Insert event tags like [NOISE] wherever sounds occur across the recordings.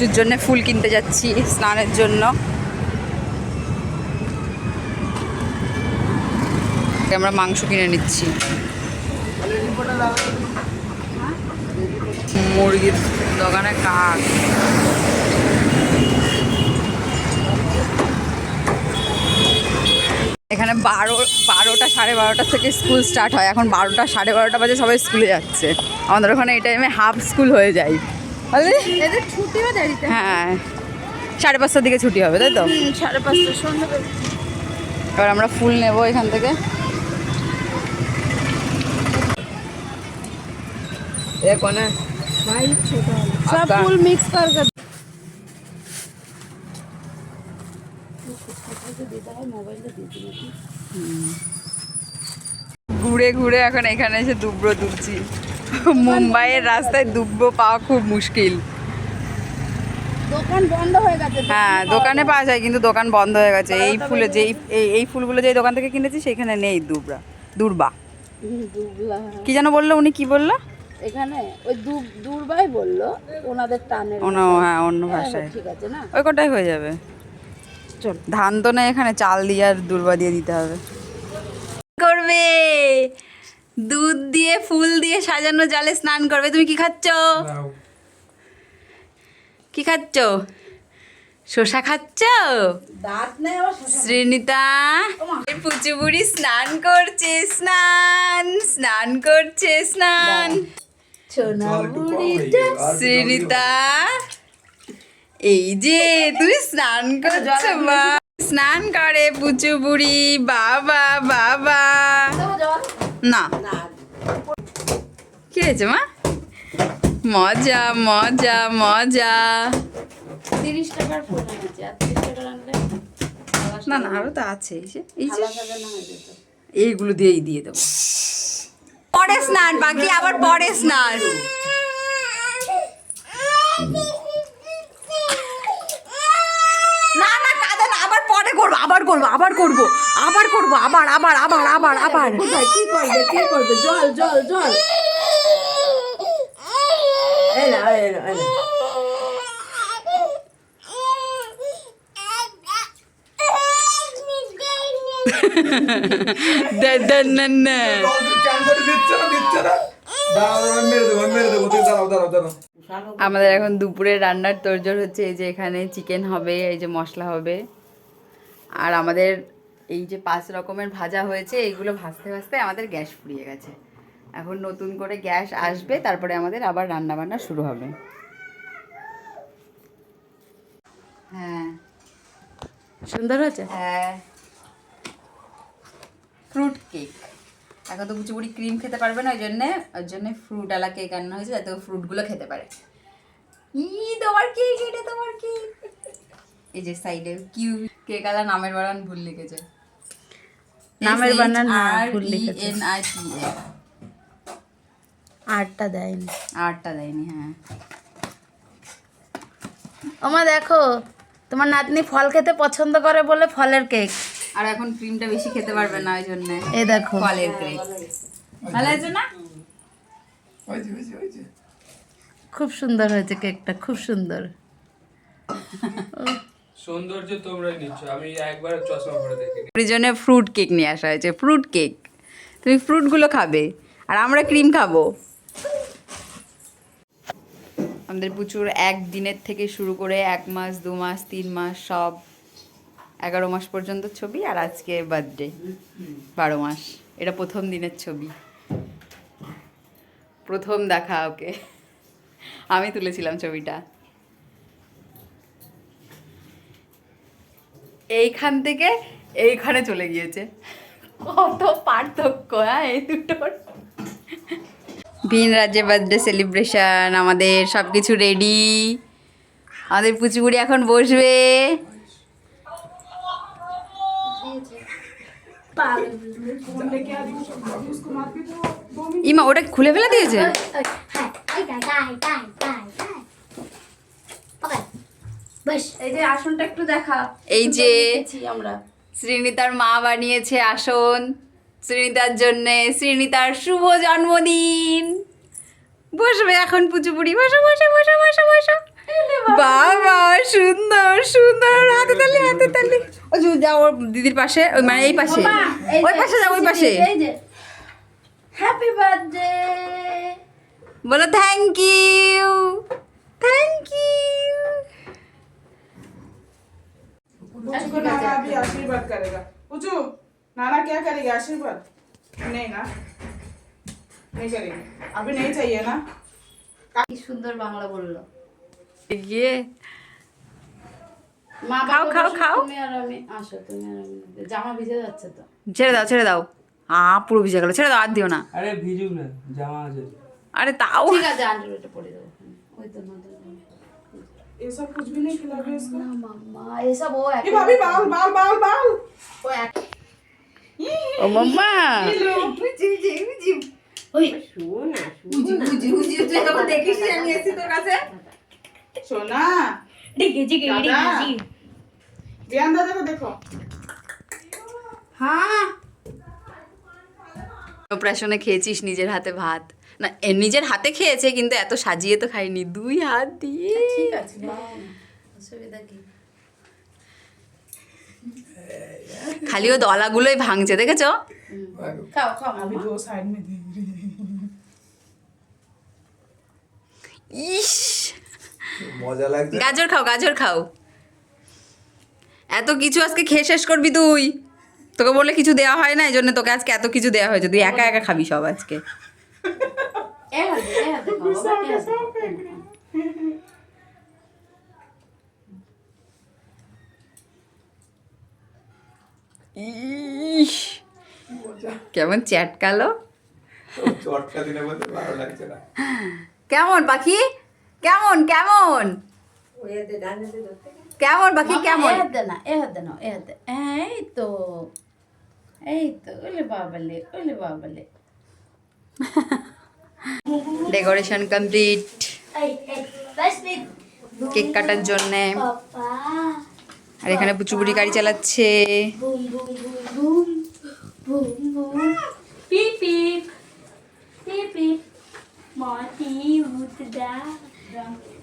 পুজোর জন্য ফুল কিনতে যাচ্ছি স্নানের জন্য। আমরা মাংস কিনে নিচ্ছি। মুরগির দোকানে কাক। এখানে বারো, বারোটা সাড়ে বারোটা থেকে স্কুল স্টার্ট হয়। এখন বারোটা সাড়ে বারোটা বাজে সবাই স্কুলে যাচ্ছে। আমাদের ওখানে এই টাইমে হাফ স্কুল হয়ে যায়। হ্যাঁ। সাড়ে পাঁচটার দিকে ছুটি হবে তাই তো? সাড়ে পাঁচটা এবার আমরা ফুল নেব এখান থেকে। দেখো ভাই সব। ফুল মিক্স কর কর ঘুরে ঘুরে এখন এখানে এসে দুব্রো দুবছি মুম্বাইয়ের রাস্তায় দুব্রো পাওয়া খুব মুশকিল। দোকান বন্ধ হয়ে গেছে। হ্যাঁ দোকানে পাওয়া যায় কিন্তু দোকান বন্ধ হয়ে গেছে। এই ফুলে যেই এই ফুলগুলো যেই দোকান থেকে কিনেছি সেখানে নেই দুবরা দুর্বা। কি যেন বলল উনি কি বলল? এখানে ওই দূরবাই বলল ওনাদের টানের অন্য হ্যাঁ অন্য ভাষায়। ঠিক আছে না? ওই কটাই হয়ে যাবে। চল। ধান তো না এখানে চাল দিয়ে আর দুর্বা দিয়ে দিতে হবে। করবে। দুধ দিয়ে ফুল দিয়ে সাজানো জলে স্নান করবে। তুমি কি খাচ্ছ? কি খাচ্ছ? শসা খাচ্ছ? শ্রীনিতা পুচু বুড়ি স্নান করছে স্নান স্নান করছে স্নান। সোনা শ্রীনিতা এই যে তুমি স্নান করছ মা। স্নান করে পুচু বুড়ি বাবা। বাবা না। হয়েছে মা? মজা মজা মজা। তিরিশ টাকার ফুল এনেছি আর তিরিশ টাকার আনলে না না তো আছে এই যে এই এইগুলো দিয়েই দিয়ে দেবো। পরে স্নান বাকি আবার পরে স্নান। না না কাঁদে না আবার পরে করব আবার করব আবার করব আবার করব আবার আবার আবার আবার আবার। কি করবে কি করবে? জল জল জল। আমাদের এখন দুপুরে রান্নার তোড়জোড় হচ্ছে এই যে এখানে চিকেন হবে এই যে মশলা হবে। আর আমাদের এই যে পাঁচ রকমের ভাজা হয়েছে এইগুলো ভাজতে ভাজতে আমাদের গ্যাস ফুরিয়ে গেছে। এখন নতুন করে গ্যাস আসবে তারপরে আমাদের আবার রান্না বান্না শুরু হবে। হ্যাঁ। সুন্দর হয়েছে? হ্যাঁ। ফ্রুট কেক এখন তো কুচুপুরি ক্রিম খেতে পারবে না ওই জন্যে ওই জন্যে ফ্রুট আলা কেক আনা হয়েছে যাতে ফ্রুটগুলো খেতে পারে। ই তোমার কেক এটা তোমার কেক এই যে সাইডে কিউ কেক আলা নামের বানান ভুল লিখেছে। নামের বানান ভুল লিখেছে। এন আই টি এ আটটা দেয়নি। আটটা দেয়নি হ্যাঁ। ওমা দেখো তোমার নাতনি ফল খেতে পছন্দ করে বলে ফলের কেক। আর এখন ক্রিমটা বেশি খেতে পারবে না ওই জন্যে এই দেখো। ফলের কেক ভালো না? হয়েছে হয়েছে খুব সুন্দর হয়েছে কেকটা খুব সুন্দর। সৌন্দর্য তোমরাই নিচ্ছ আমি একবার চশমা পরে দেখি ওর জন্য ফ্রুট কেক নিয়ে আসা হয়েছে ফ্রুট কেক তুমি ফ্রুটগুলো খাবে আর আমরা ক্রিম খাব। আমাদের প্রচুর এক দিনের থেকে শুরু করে এক মাস, দু মাস, তিন মাস, সব এগারো মাস পর্যন্ত ছবি আর আজকে বার্থডে বারো মাস। এটা প্রথম দিনের ছবি। প্রথম দেখা ওকে। আমি তুলেছিলাম ছবিটা। এইখান থেকে এইখানে চলে গিয়েছে। কত পার্থক্য হ্যাঁ এই দুটোর। ভিন রাজ্যে বার্থডে সেলিব্রেশন আমাদের সব কিছু রেডি আমাদের পুচুপুরি এখন বসবে। ইমা ওটা খুলে ফেলে দিয়েছে? এই যে আসনটা একটু দেখা। এই যে আমরা। শ্রীনিতার মা বানিয়েছে আসন। শ্রীনিতার জন্যে শ্রীনিতার শুভ জন্মদিন বসবে এখন পুচুপুরি বসো বসো বসো বসো বসো বাবা সুন্দর সুন্দর হাতে তালি হাতে তালি ওই যাও দিদির পাশে ওই মানে এই পাশে ওই পাশে যাও ওই পাশে হ্যাপি বার্থডে বলো থ্যাংক ইউ থ্যাংক ইউ আশীর্বাদ করেগা পুচু नाना क्या करेगा आशीर्वाद नहीं ना नहीं करेंगे अभी नहीं चाहिए ना কি সুন্দর বাংলা বললো গিয়ে মা খাও, বাবা খাও, বসো, খাও। তুমি আর আমি আসো তুমি আর আমি জামা ভিজে যাচ্ছে তো ছেড়ে দাও ছেড়ে দাও আ পুরো ভিজে গেল ছেড়ে দাও আর দিও না আরে ভিজুক না জামা আছে আরে তাও ঠিক আছে আন্টি ওটা পরে দেবো ওই তো নতুন জামা। ये सब कुछ भी नहीं खिलाओगे इसको না মাম্মা এসব ও ये भाभी बाल बाल बाल बाल ও এক ও মাম্মা অপারেশনে খেয়েছিস নিজের হাতে ভাত। না নিজের হাতে খেয়েছে কিন্তু এত সাজিয়ে তো খাইনি। দুই হাত দিয়ে। ঠিক আছে অসুবিধা কি? খালি ও দলাগুলোই ভাঙছে দেখেছ? ইস! গাজর খাও গাজর খাও। এত কিছু আজকে খেয়ে শেষ করবি তুই। তোকে বলে কিছু দেওয়া হয় না এই জন্য তোকে আজকে এত কিছু দেওয়া হয়েছে তুই একা একা খাবি সব আজকে। [LAUGHS] ইস। কেমন চ্যাটকালো? না কেমন পাখি? কেমন কেমন? কেমন পাখি কেমন? না এ হাতে নাও এ হাতে এই তো এই তো ওলে বাবালে ওলে বাবালে। ডেকোরেশন কমপ্লিট কেক কাটার জন্যে। আর এখানে পুচুবুড়ি গাড়ি চালাচ্ছে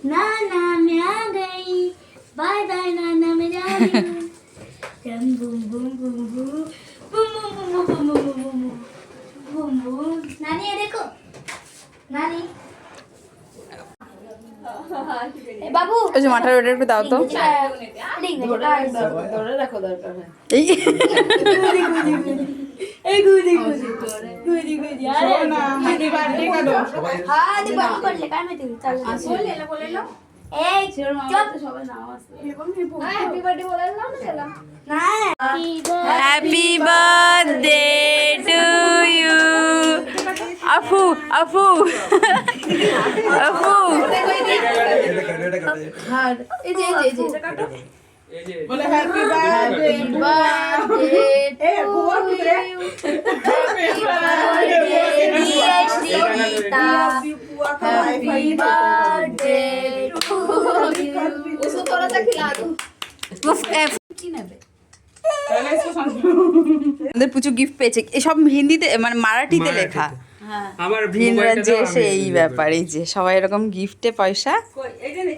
না না boom boom boom boom boom নানি দেখো নানি বাবু। ওই যে মাথার ওটা একটু দাও তো। হ্যাপি বার্থডে টু ইউ আফু আফু। আপু আমাদের গিফট পেয়েছে। এসব হিন্দিতে মানে মারাঠিতে। লেখা। হ্যাঁ। আমার ভিন রাজ্যে এসে এই ব্যাপার এই যে সবাই এরকম গিফটে পয়সা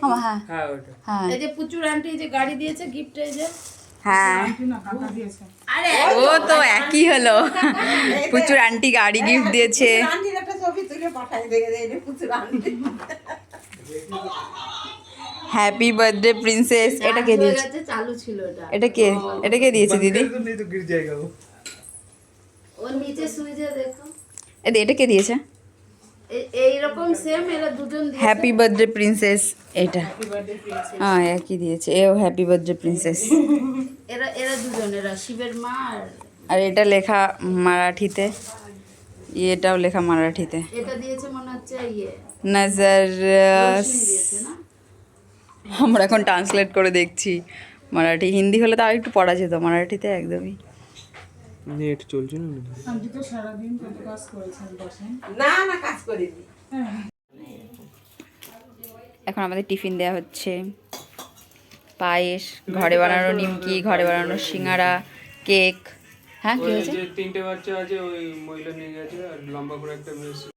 হ্যাঁ।, হ্যাঁ। যে আন্টি যে গাড়ি দিয়েছে গিফটে যে। হ্যাঁ। ও তো একই হলো। [LAUGHS] প্রচুর আন্টি গাড়ি গিফট দিয়েছে। হ্যাপি বার্থডে প্রিন্সেস এটা কে দিয়েছে? চালু ছিল এটা। এটা কে? এটা কে দিয়েছে দিদি? ওর নিচে সুইজে দেখো। এদের এটা কে দিয়েছে? এইরকম সেম এরা দুজন হ্যাপি বার্থডে প্রিন্সেস এটা। হ্যাঁ একই দিয়েছে? এও হ্যাপি বার্থডে প্রিন্সেস এরা এরা দুজন এরা শিবের মা আর এটা লেখা মারাঠিতে। এটাও লেখা মারাঠিতে। এটা দিয়েছে মনে হচ্ছে ইয়ে। নজর আমরা এখন ট্রান্সলেট করে দেখছি মারাঠি। হিন্দি হলে তো আর একটু পড়া যেত মারাঠিতে একদমই। নেট চলছে না আপনি তো সারা দিন কত কাজ করেছেন বসেন। এখন আমাদের টিফিন দেয়া হচ্ছে। পায়েস ঘরে বানানো নিমকি ঘরে বানানো সিঙ্গারা কেক। হ্যাঁ কি হয়েছে? তিনটে বাচ্চা আছে ওই মহিলা নিয়ে গেছে আর লম্বা করে একটা মেয়ে